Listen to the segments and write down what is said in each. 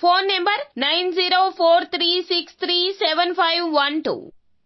Phone number nine zero four three six three seven five one two.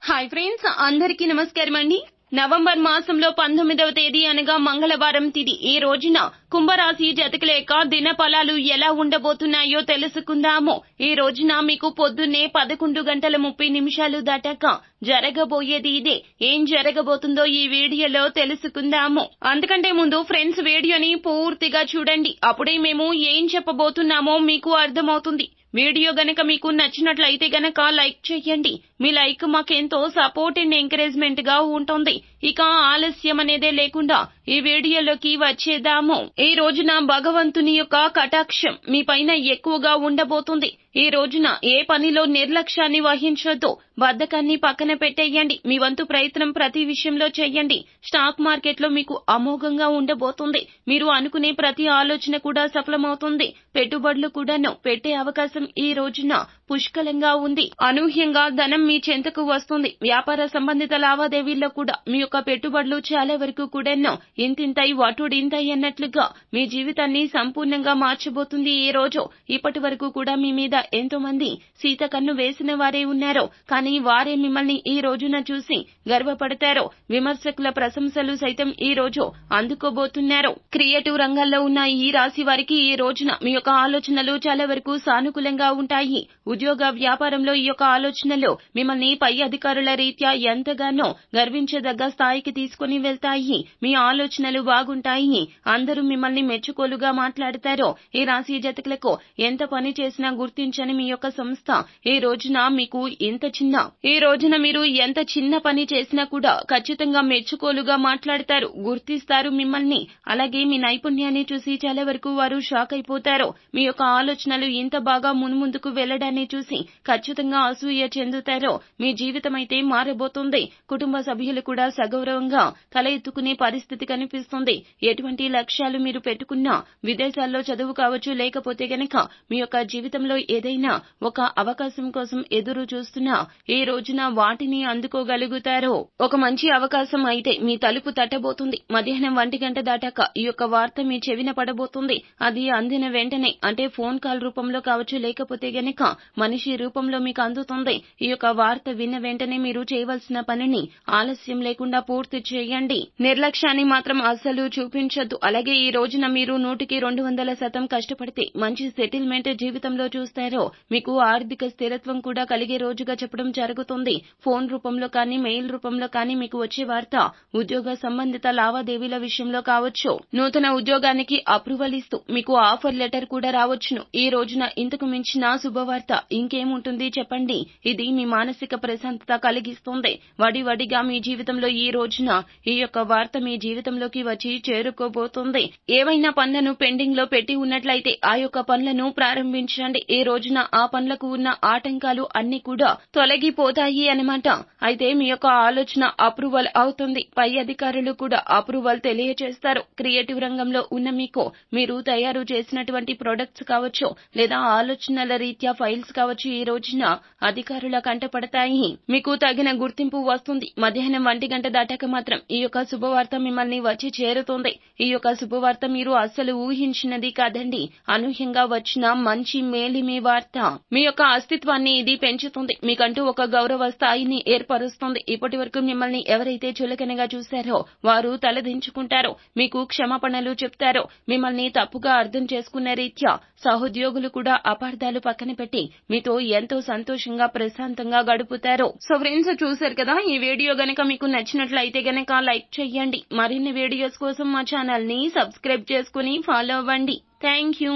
Hi friends అందరికీ నమస్కారం అండి November మాసంలో పంతొమ్మిదవ తేదీ అనగా మంగళవారం తిది. ఈ రోజున కుంభరాశి జతకలేక దినఫలాలు ఎలా ఉండబోతున్నాయో తెలుసుకుందాము. ఈ రోజున మీకు పొద్దున్నే పదకొండు గంటల ముప్పై నిమిషాలు దాటాక జరగబోయేది ఇదే. ఏం జరగబోతుందో ఈ వీడియోలో తెలుసుకుందాము. అందుకంటే ముందు ఫ్రెండ్స్ వీడియోని పూర్తిగా చూడండి. అప్పుడే మేము ఏం చెప్పబోతున్నామో మీకు అర్థమవుతుంది. వీడియో గనక మీకు నచ్చినట్లయితే గనక లైక్ చేయండి. మీ లైక్ మాకెంతో సపోర్ట్ అండ్ ఎంకరేజ్మెంట్గా ఉంటుంది. ఇక ఆలస్యం అనేదే లేకుండా ఈ వీడియోలోకి వచ్చేద్దాము. ఈ రోజున భగవంతుని యొక్క కటాక్షం మీ పైన ఎక్కువగా ఉండబోతుంది. ఈ రోజున ఏ పనిలో నిర్లక్ష్యాన్ని వహించొద్దు. బద్ధకాన్ని పక్కన పెట్టేయండి. మీ వంతు ప్రయత్నం ప్రతి విషయంలో చేయండి. స్టాక్ మార్కెట్లో మీకు అమోఘంగా ఉండబోతుంది. మీరు అనుకునే ప్రతి ఆలోచన కూడా సఫలమవుతుంది. పెట్టుబడులు కూడాను పెట్టే అవకాశం ఈ రోజున పుష్కలంగా ఉంది. అనూహ్యంగా ధనం మీ చెంతకు వస్తుంది. వ్యాపార సంబంధిత లావాదేవీల్లో కూడా మీ యొక్క పెట్టుబడులు చాలా వరకు కూడాను ఇంతింతై వటుడింతై అన్నట్లుగా మీ జీవితాన్ని సంపూర్ణంగా మార్చబోతుంది ఈ రోజు. ఇప్పటి వరకు కూడా మీ మీద ఎంతో మంది సీత కన్ను వేసిన వారే ఉన్నారు కానీ వారే మిమ్మల్ని ఈ రోజున చూసి గర్వపడతారు విమర్శకుల ప్రశంసలు సైతం ఈ రోజు అందుకోబోతున్నారు. క్రియేటివ్ రంగాల్లో ఉన్న ఈ రాశి వారికి ఈ రోజున మీ యొక్క ఆలోచనలు చాలా వరకు సానుకూలంగా ఉంటాయి. ఉద్యోగ వ్యాపారంలో ఈ యొక్క ఆలోచనలు మిమ్మల్ని పై అధికారుల రీత్యా ఎంతగానో గర్వించదగ్గ స్థాయికి తీసుకుని వెళ్తాయి. మీ ఆలోచనలు బాగుంటాయి. అందరూ మిమ్మల్ని మెచ్చుకోలుగా మాట్లాడతారో ఈ రాశి జతకులకు ఎంత పని చేసినా గుర్తించని మీ యొక్క సంస్థ ఈ రోజున మీకు ఇంత చిన్న ఈ రోజున మీరు ఎంత చిన్న పని చేసినా కూడా ఖచ్చితంగా మెచ్చుకోలుగా మాట్లాడతారు గుర్తిస్తారు మిమ్మల్ని. అలాగే మీ నైపుణ్యాన్ని చూసి చాలా వరకు వారు షాక్ అయిపోతారు మీ యొక్క ఆలోచనలు ఇంత బాగా మున్ముందుకు వెళ్ళడాన్ని చూసి ఖచ్చితంగా అసూయ చెందుతారో మీ జీవితం అయితే మారబోతుంది. కుటుంబ సభ్యులు కూడా సగౌరవంగా తల ఎత్తుకునే పరిస్థితి కనిపిస్తుంది. ఎటువంటి లక్ష్యాలు మీరు పెట్టుకున్నా విదేశాల్లో చదువు కావచ్చు లేకపోతే గనక మీ యొక్క జీవితంలో ఏదైనా ఒక అవకాశం కోసం ఎదురు చూస్తున్నా ఈ రోజున వాటిని అందుకోగలుగుతారో. ఒక మంచి అవకాశం అయితే మీ తలుపు తట్టబోతుంది. మధ్యాహ్నం ఒంటి గంట దాటాక ఈ యొక్క వార్త మీ చెవిన పడబోతుంది. అది అందిన వెంటనే అంటే ఫోన్ కాల్ రూపంలో కావచ్చు లేకపోతే గనక మనిషి రూపంలో మీకు అందుతుంది. ఈ యొక్క వార్త విన్న వెంటనే మీరు చేయవలసిన పనిని ఆలస్యం లేకుండా పూర్తి చేయండి. నిర్లక్ష్యాన్ని మాత్రం అస్సలు చూపించొద్దు. అలాగే ఈ రోజున మీరు నూటికి రెండు వందల శాతం కష్టపడితే మంచి సెటిల్మెంట్ జీవితంలో చూస్తారో మీకు ఆర్థిక స్థిరత్వం కూడా కలిగే రోజుగా చెప్పడం జరుగుతుంది. ఫోన్ రూపంలో కానీ మెయిల్ రూపంలో కానీ మీకు వచ్చే వార్త ఉద్యోగ సంబంధిత లావాదేవీల విషయంలో కావచ్చు. నూతన ఉద్యోగానికి అప్రూవల్ ఇస్తూ మీకు ఆఫర్ లెటర్ కూడా రావచ్చును. ఈ రోజున ఇంతకు మించిన శుభవార్త ఇంకేముంటుంది చెప్పండి. ఇది మీ మానసిక ప్రశాంతత కలిగిస్తుంది. వడి వడిగా మీ జీవితంలో ఈ రోజున ఈ యొక్క వార్త మీ జీవితం జీవితంలోకి వచ్చి చేరుకోబోతుంది. ఏవైనా పనులను పెండింగ్లో పెట్టి ఉన్నట్లయితే ఆ యొక్క పనులను ప్రారంభించండి. ఈ రోజున ఆ పనులకు ఉన్న ఆటంకాలు అన్ని కూడా తొలగిపోతాయి అనమాట అయితే మీ యొక్క ఆలోచన అప్రూవల్ అవుతుంది. పై అధికారులు కూడా అప్రూవల్ తెలియజేస్తారు క్రియేటివ్ రంగంలో ఉన్న మీకు మీరు తయారు చేసినటువంటి ప్రొడక్ట్స్ కావచ్చు లేదా ఆలోచనల రీత్యా ఫైల్స్ కావచ్చు ఈ రోజున అధికారుల కంటపడతాయి. మీకు తగిన గుర్తింపు వస్తుంది. మధ్యాహ్నం ఒంటి గంట దాటాక మాత్రం ఈ యొక్క శుభవార్త మిమ్మల్ని వచ్చి చేరుతుంది. ఈ యొక్క శుభవార్త మీరు అస్సలు ఊహించినది కాదండి. అనూహ్యంగా వచ్చిన మంచి మేలిమి వార్త. మీ యొక్క అస్తిత్వాన్ని ఇది పెంచుతుంది. మీకంటూ ఒక గౌరవ స్థాయిని ఏర్పరుస్తుంది. ఇప్పటి వరకు మిమ్మల్ని ఎవరైతే చులకనగా చూశారో వారు తలదించుకుంటారు మీకు క్షమాపణలు చెప్తారో మిమ్మల్ని తప్పుగా అర్థం చేసుకున్న రీత్యా సహోద్యోగులు కూడా అపార్థాలు పక్కన పెట్టి మీతో ఎంతో సంతోషంగా ప్రశాంతంగా గడుపుతారు. సో ఫ్రెండ్స్ చూశారు కదా? ఈ వీడియో గనక మీకు నచ్చినట్లయితే గనక లైక్ చేయండి మరిన్ని వీడియోస్ కోసం మా ఛానల్ని సబ్స్క్రైబ్ చేసుకుని ఫాలో అవ్వండి. Thank you